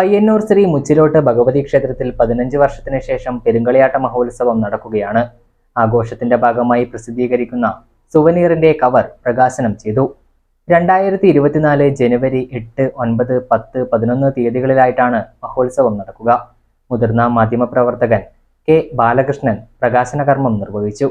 പയ്യന്നൂർ ശ്രീ മുച്ചിലോട്ട് ഭഗവതി ക്ഷേത്രത്തിൽ പതിനഞ്ച് വർഷത്തിന് ശേഷം പെരുങ്കളിയാട്ട മഹോത്സവം നടക്കുകയാണ്. ആഘോഷത്തിന്റെ ഭാഗമായി പ്രസിദ്ധീകരിക്കുന്ന സുവനീറിന്റെ കവർ പ്രകാശനം ചെയ്തു. രണ്ടായിരത്തി ഇരുപത്തിനാല് ജനുവരി എട്ട് ഒൻപത് പത്ത് പതിനൊന്ന് തീയതികളിലായിട്ടാണ് മഹോത്സവം നടക്കുക. മുതിർന്ന മാധ്യമപ്രവർത്തകൻ കെ ബാലകൃഷ്ണൻ പ്രകാശന കർമ്മം നിർവഹിച്ചു.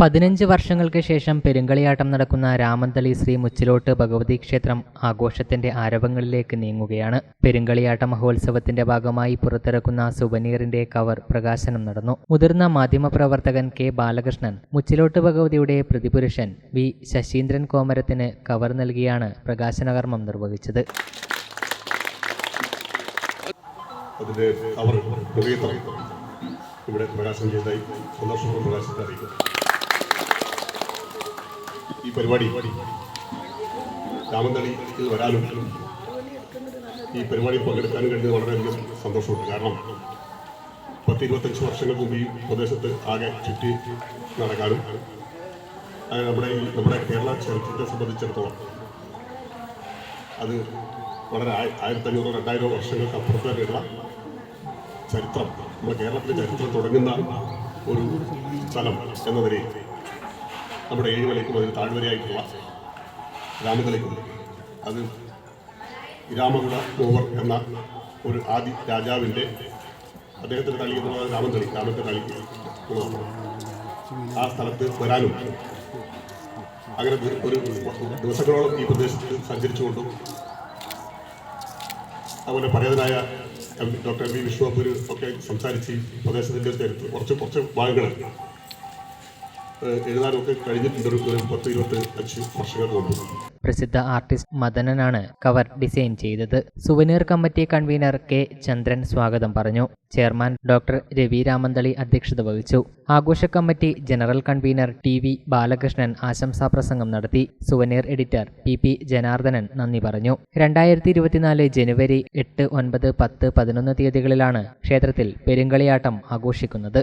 പതിനഞ്ച് വർഷങ്ങൾക്ക് ശേഷം പെരുങ്കളിയാട്ടം നടക്കുന്ന രാമന്തളി ശ്രീ മുച്ചിലോട്ട് ഭഗവതി ക്ഷേത്രം ആഘോഷത്തിന്റെ ആരവങ്ങളിലേക്ക് നീങ്ങുകയാണ്. പെരുങ്കളിയാട്ട മഹോത്സവത്തിന്റെ ഭാഗമായി പുറത്തിറക്കുന്ന സുവനീറിന്റെ കവർ പ്രകാശനം നടന്നു. മുതിർന്ന മാധ്യമപ്രവർത്തകൻ കെ ബാലകൃഷ്ണൻ മുച്ചിലോട്ട് ഭഗവതിയുടെ പ്രതിപുരുഷൻ വി ശശീന്ദ്രൻ കോമരത്തിന് കവർ നൽകിയാണ് പ്രകാശനകർമ്മം നിർവഹിച്ചത്. ഇവിടെ പ്രകാശനം ചെയ്തായി സന്തോഷപൂർവം പ്രകാശത്തെ അറിയിക്കുന്നു ഈ പരിപാടി. രാമന്തളിയിൽ വരാനും ഈ പരിപാടി പങ്കെടുക്കാനും കഴിഞ്ഞത് വളരെയധികം സന്തോഷമുണ്ട്. കാരണം പത്ത് ഇരുപത്തഞ്ച് വർഷങ്ങൾക്ക് മുമ്പ് ഈ പ്രദേശത്ത് ആകെ ചുറ്റി നടക്കാനും നമ്മുടെ ഈ നമ്മുടെ കേരള ചരിത്രത്തെ സംബന്ധിച്ചിടത്തോളം അത് വളരെ ആയിരത്തി ആയിരത്തഞ്ഞൂറോ രണ്ടായിരോ വർഷങ്ങൾക്ക് അപ്പുറത്തേക്കുള്ള ചരിത്രം നമ്മുടെ കേരളത്തിലെ ചരിത്രം തുടങ്ങുന്ന ഒരു സ്ഥലം എന്ന നിലയിൽ നമ്മുടെ ഏഴുമലയ്ക്കും അതിന് താഴ്വരയായിട്ടുള്ള രാമതലയ്ക്കും അത് രാമകുട മൂവർ എന്ന ഒരു ആദി രാജാവിന്റെ അദ്ദേഹത്തിന്റെ തളി എന്ന് പറയുന്നത് രാമന്തളി രാമത്തെ തളി ആ സ്ഥലത്ത് വരാനും അങ്ങനെ ഒരു ദിവസങ്ങളോളം ഈ പ്രദേശത്ത് സഞ്ചരിച്ചുകൊണ്ടും അതുപോലെ പരേതനായ ഡോക്ടർ എം വി വിഷ്ണുപൂര് ഒക്കെ സംസാരിച്ച് പ്രദേശത്തിന്റെ കുറച്ച് കുറച്ച് ഭാഗങ്ങൾ എഴുതാനൊക്കെ കഴിഞ്ഞിട്ടുണ്ട് ഒരു പത്ത് ഇരുപത്തി അഞ്ച് വർഷങ്ങൾക്ക് മുമ്പ്. പ്രസിദ്ധ ആർട്ടിസ്റ്റ് മദനനാണ് കവർ ഡിസൈൻ ചെയ്തത്. Souvenir committee convener K Chandran സ്വാഗതം പറഞ്ഞു. ചെയർമാൻ ഡോക്ടർ രവി രാമന്തളി അധ്യക്ഷത വഹിച്ചു. ആഘോഷ committee general convener T V Balakrishnan ആശംസാ പ്രസംഗം നടത്തി. Souvenir editor P P Janardhanan നന്ദി പറഞ്ഞു. രണ്ടായിരത്തി ഇരുപത്തിനാല് ജനുവരി എട്ട് ഒൻപത് പത്ത് പതിനൊന്ന് തീയതികളിലാണ് ക്ഷേത്രത്തിൽ പെരുങ്കളിയാട്ടം ആഘോഷിക്കുന്നത്.